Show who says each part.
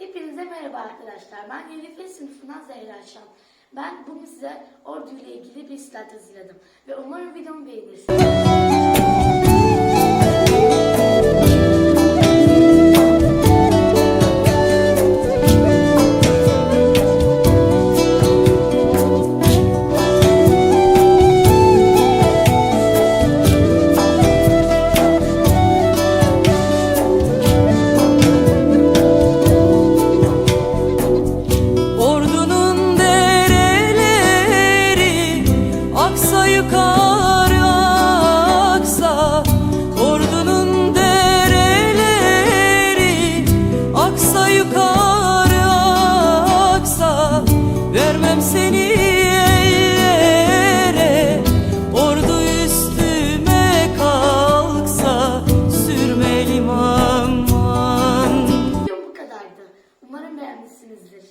Speaker 1: Hepinize merhaba arkadaşlar. Ben YDF sınıfından Zehra Şan. Ben bugün size Ordu ile ilgili bir slide hazırladım. Ve umarım videomu beğenirsiniz.
Speaker 2: Yukarı aksa Ordunun dereleri aksa yukarı aksa Vermem seni ellere Ordu üstüme kalksa Sürmelim aman
Speaker 1: Videom bu kadardı. Umarım beğenmişsinizdir.